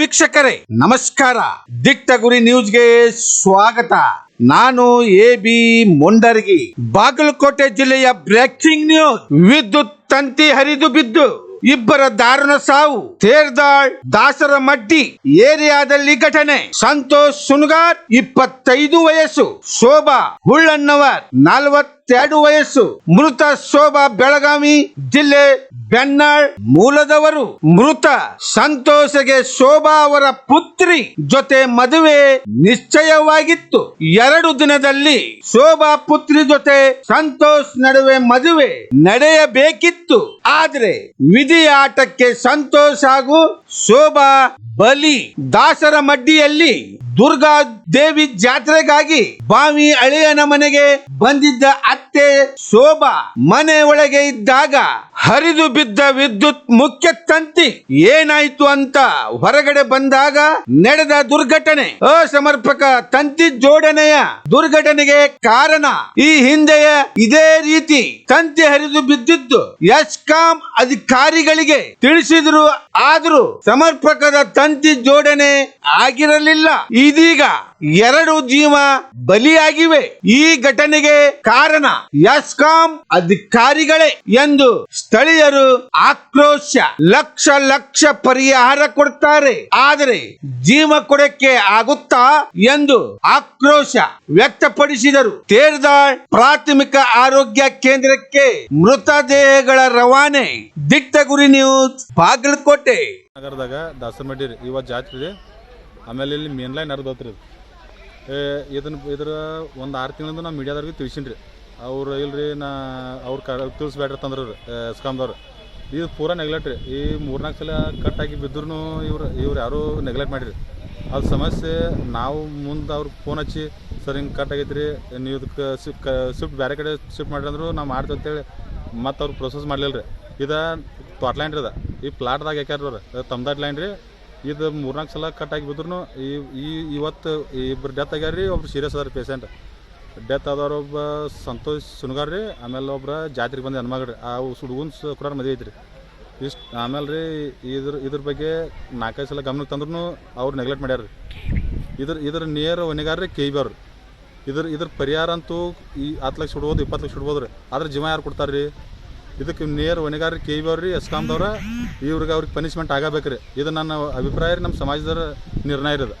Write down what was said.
ವೀಕ್ಷಕರೇ, ನಮಸ್ಕಾರ. ದಿಟ್ಟ ಗುರಿ ನ್ಯೂಸ್ಗೆ ಸ್ವಾಗತ. ನಾನು ಎ ಬಿ ಮೊಂಡರ್ಗಿ. ಬಾಗಲಕೋಟೆ ಜಿಲ್ಲೆಯ ಬ್ರೇಕಿಂಗ್ ನ್ಯೂಸ್. ವಿದ್ಯುತ್ ತಂತಿ ಹರಿದು ಬಿದ್ದು, ಇಬ್ಬರ ದಾರುಣ ಸಾವು. ತೇರ್ದಾಳ್ ದಾಸರ ಮಡ್ಡಿ ಏರಿಯಾದಲ್ಲಿ ಘಟನೆ. ಸಂತೋಷ್ ಸುನ್ಗಾರ್, ಇಪ್ಪತ್ತೈದು ವಯಸ್ಸು. ಶೋಭಾ ಹುಳ್ಳಣ್ಣವರ್ ನಲವತ್ತೆರಡು ವಯಸ್ಸು ಮೃತ ಶೋಭಾ ಬೆಳಗಾವಿ ಜಿಲ್ಲೆ ಬೆನ್ನಾಳ್ ಮೂಲದವರು. ಮೃತ ಸಂತೋಷಗೆ ಶೋಭಾ ಅವರ ಪುತ್ರಿ ಜೊತೆ ಮದುವೆ ನಿಶ್ಚಯವಾಗಿತ್ತು. ಎರಡು ದಿನದಲ್ಲಿ ಶೋಭಾ ಪುತ್ರಿ ಜೊತೆ ಸಂತೋಷ್ ನಡುವೆ ಮದುವೆ ನಡೆಯಬೇಕಿತ್ತು. ಆದ್ರೆ ವಿಧಿಯಾಟಕ್ಕೆ ಸಂತೋಷ್ ಹಾಗೂ ಶೋಭಾ ಬಲಿ ದಾಸರ ಮಡ್ಡಿಯಲ್ಲಿ ದುರ್ಗಾ ದೇವಿ ಜಾತ್ರೆಗಾಗಿ ಬಾವಿ ಅಳಿಯನ ಮನೆಗೆ ಬಂದಿದ್ದ ಅತ್ತೆ ಶೋಭಾ ಮನೆ ಒಳಗೆ ಇದ್ದಾಗ ಹರಿದು ಬಿದ್ದ ವಿದ್ಯುತ್ ಮುಖ್ಯ ತಂತಿ ಏನಾಯ್ತು ಅಂತ ಹೊರಗಡೆ ಬಂದಾಗ ನಡೆದ ದುರ್ಘಟನೆ. ಅಸಮರ್ಪಕ ತಂತಿ ಜೋಡಣೆಯ ದುರ್ಘಟನೆಗೆ ಕಾರಣ ಈ ಹಿಂದೆಯ ಇದೇ ರೀತಿ ತಂತಿ ಹರಿದು ಬಿದ್ದಿದ್ದು ಎಸ್ಕಾಂ ಅಧಿಕಾರಿಗಳಿಗೆ ತಿಳಿಸಿದ್ರು. ಆದ್ರೂ ಸಮರ್ಪಕದ ತಂತಿ ಜೋಡಣೆ ಆಗಿರಲಿಲ್ಲ. ಇದೀಗ ಎರಡು ಜೀವ ಬಲಿಯಾಗಿವೆ. ಈ ಘಟನೆಗೆ ಕಾರಣ ಎಸ್ಕಾಂ ಅಧಿಕಾರಿಗಳೇ ಎಂದು ಸ್ಥಳೀಯರು ಆಕ್ರೋಶ, ಲಕ್ಷ ಲಕ್ಷ ಪರಿಹಾರ ಕೊಡ್ತಾರೆ. ಆದರೆ ಜೀವ ಕೊಡಕ್ಕೆ ಆಗುತ್ತಾ ಎಂದು ಆಕ್ರೋಶ ವ್ಯಕ್ತಪಡಿಸಿದರು. ತೇರ್ದಾಳ್ ಪ್ರಾಥಮಿಕ ಆರೋಗ್ಯ ಕೇಂದ್ರಕ್ಕೆ ಮೃತದೇಹಗಳ ರವಾನೆ. ದಿಟ್ಟ ಗುರಿ ನ್ಯೂಸ್, ಬಾಗಲಕೋಟೆ. ನಗರದಾಗ ದಾಸಮಡ್ಡಿ ಇವತ್ತು ಜಾತ್ರೆ ಆಮೇಲೆ ಇಲ್ಲಿ ಮೇನ್ ಲೈನ್ ಏ ಇದನ್ನ ಇದ್ರ ಒಂದು ಆರು ತಿಂಗಳಿಂದ ನಾವು ಮೀಡಿಯಾದವ್ರಿಗೆ ತಿಳಿಸೀನಿ ರೀ ಅವ್ರು ಇಲ್ರಿ, ನಾ ಅವ್ರು ಕ ತಿಳಿಸ್ಬೇಡ್ರಿ ತಂದ್ರು ಇದು ಪೂರಾ ನೆಗ್ಲೆಕ್ಟ್ ರೀ. ಈ ಮೂರ್ನಾಲ್ಕು ಸಲ ಕಟ್ ಆಗಿ ಬಿದ್ದರೂ ಇವ್ರು ಇವ್ರು ಯಾರೂ ನೆಗ್ಲೆಕ್ಟ್ ಮಾಡಿರಿ. ಅದು ಸಮಸ್ಯೆ ನಾವು ಮುಂದೆ ಅವ್ರಿಗೆ ಫೋನ್ ಹಚ್ಚಿ, ಸರ್, ಹಿಂಗೆ ಕಟ್ ರೀ ನೀವು ಇದಕ್ಕೆ ಶಿಫ್ಟ್ ಶಿಫ್ಟ್ ಬೇರೆ ಕಡೆ ಶಿಫ್ಟ್ ಮಾಡ್ರಿ ಅಂದರು ನಾವು ಮಾಡ್ತೀವಿ ಅಂತೇಳಿ ಮತ್ತು ಅವ್ರು ಪ್ರೊಸೆಸ್ ಮಾಡಲಿಲ್ಲ ರೀ ಇದು ತ್ವಾಟ್ ಲೈನ್ ರೀ ಅದ. ಈ ಪ್ಲಾಟ್ದಾಗ ಯಾಕ್ಯಾರ ತಮ್ದಾಟ್ ಲೈನ್ ರೀ. ಇದು ಮೂರ್ನಾಲ್ಕು ಸಲ ಕಟ್ ಆಗಿ ಬಿದ್ರು ಈ ಈ, ಇವತ್ತು ಇಬ್ರು ಡೆತ್ ಆಗ್ಯಾರ ರೀ, ಒಬ್ರು ಸೀರಿಯಸ್ ಅದಾರ ಪೇಷಂಟ್ ಡೆತ್ ಆದವ್ರು ಒಬ್ಬ ಸಂತೋಷ್ ಸುನಗಾರ್ ರೀ, ಆಮೇಲೆ ಒಬ್ರ ಜಾತ್ರೆಗೆ ಬಂದ ಹೆಣ್ಮಗಳು ರೀ. ಆ ಹುಡುಗನ ಕುರಾರ್ ಮದುವೆ ಐತ್ರಿ. ಇಷ್ಟು, ಆಮೇಲೆ ರೀ ಇದ್ರ ಇದ್ರ ಬಗ್ಗೆ ನಾಲ್ಕೈದು ಸಲ ಗಮನಕ್ಕೆ ತಂದ್ರೂ ಅವ್ರು ನೆಗ್ಲೆಕ್ಟ್ ಮಾಡ್ಯಾರ ರೀ. ಇದ್ರ ಇದ್ರ ನಿಯರ್ ಹೊಣೆಗಾರ ರೀ ಕೆ ಬಿ ಇದ್ರ ಇದ್ರ ಪರಿಹಾರ ಅಂತೂ ಈ ಹತ್ತು ಲಕ್ಷ ಇಡ್ಬೋದು ಇಪ್ಪತ್ತು ಲಕ್ಷ ಇಡ್ಬೋದು ಆದ್ರೆ ಜೀವ ಯಾರು ಕೊಡ್ತಾರೆ ರೀ? ಇದಕ್ಕೆ ನೇರ ಹೊಣೆಗಾರ ಕೆ ಬಿ ಅವ್ರಿ ಎಸ್ಕಾಮ್ದವ್ರ ಇವ್ರಿಗೆ ಅವ್ರಿಗೆ ಪನಿಷ್ಮೆಂಟ್ ಆಗಬೇಕು ರೀ ಇದು ನನ್ನ ಅಭಿಪ್ರಾಯ ನಮ್ಮ ಸಮಾಜದ ನಿರ್ಣಯ ಇರೋದು